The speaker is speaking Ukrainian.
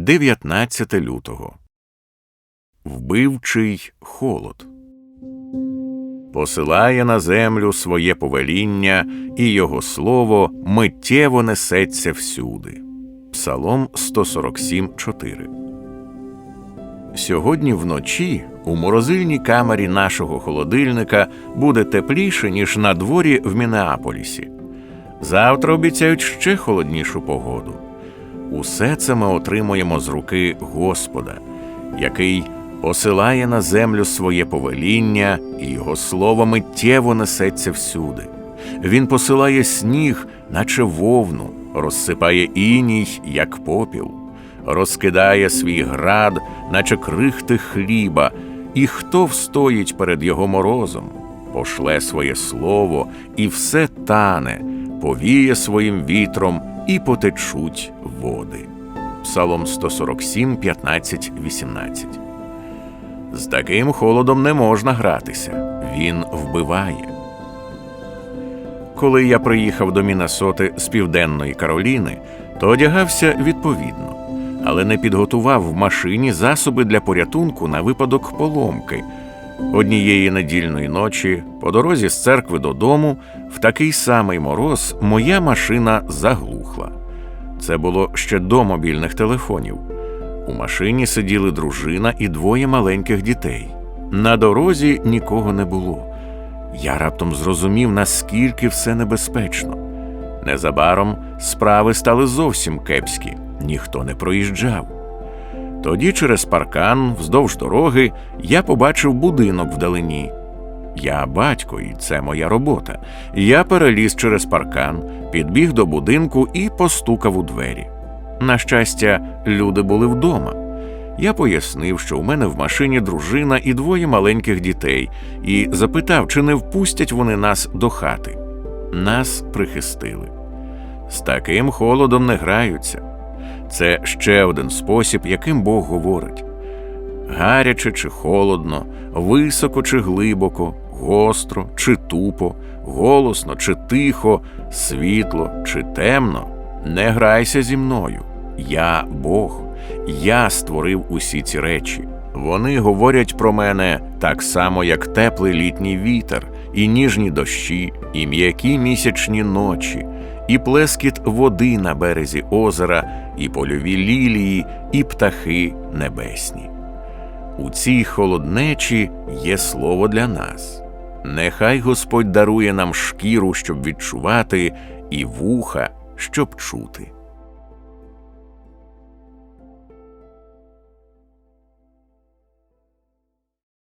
19 лютого. Вбивчий холод. Посилає на землю своє повеління, і його слово миттєво несеться всюди. Псалом 147.4 Сьогодні вночі у морозильній камері нашого холодильника буде тепліше, ніж на дворі в Мінеаполісі. Завтра обіцяють ще холоднішу погоду. Усе це ми отримуємо з руки Господа, який посилає на землю своє повеління, і його слово миттєво несеться всюди. Він посилає сніг, наче вовну, розсипає іній, як попіл, розкидає свій град, наче крихти хліба, і хто встоїть перед його морозом, пошле своє слово, і все тане, повіє своїм вітром, і потечуть води. Псалом 147, 15, 18 з таким холодом не можна гратися, він вбиває. Коли я приїхав до Міннесоти з південної Кароліни, то одягався відповідно, але не підготував в машині засоби для порятунку на випадок поломки. Однієї недільної ночі, по дорозі з церкви додому, в такий самий мороз моя машина заглухла. Це було ще до мобільних телефонів. У машині сиділи дружина і двоє маленьких дітей. На дорозі нікого не було. Я раптом зрозумів, наскільки все небезпечно. Незабаром справи стали зовсім кепські, ніхто не проїжджав. Тоді через паркан, вздовж дороги, я побачив будинок вдалині. Я батько, і це моя робота. Я переліз через паркан, підбіг до будинку і постукав у двері. На щастя, люди були вдома. Я пояснив, що у мене в машині дружина і двоє маленьких дітей, і запитав, чи не впустять вони нас до хати. Нас прихистили. З таким холодом не граються. Це ще один спосіб, яким Бог говорить: гаряче чи холодно, високо чи глибоко, гостро чи тупо, голосно чи тихо, світло чи темно. Не грайся зі мною. Я Бог, я створив усі ці речі. Вони говорять про мене так само, як теплий літній вітер, і ніжні дощі, і м'які місячні ночі, і плескіт води на березі озера, і польові лілії, і птахи небесні. У цій холоднечі є слово для нас. Нехай Господь дарує нам шкіру, щоб відчувати, і вуха, щоб чути.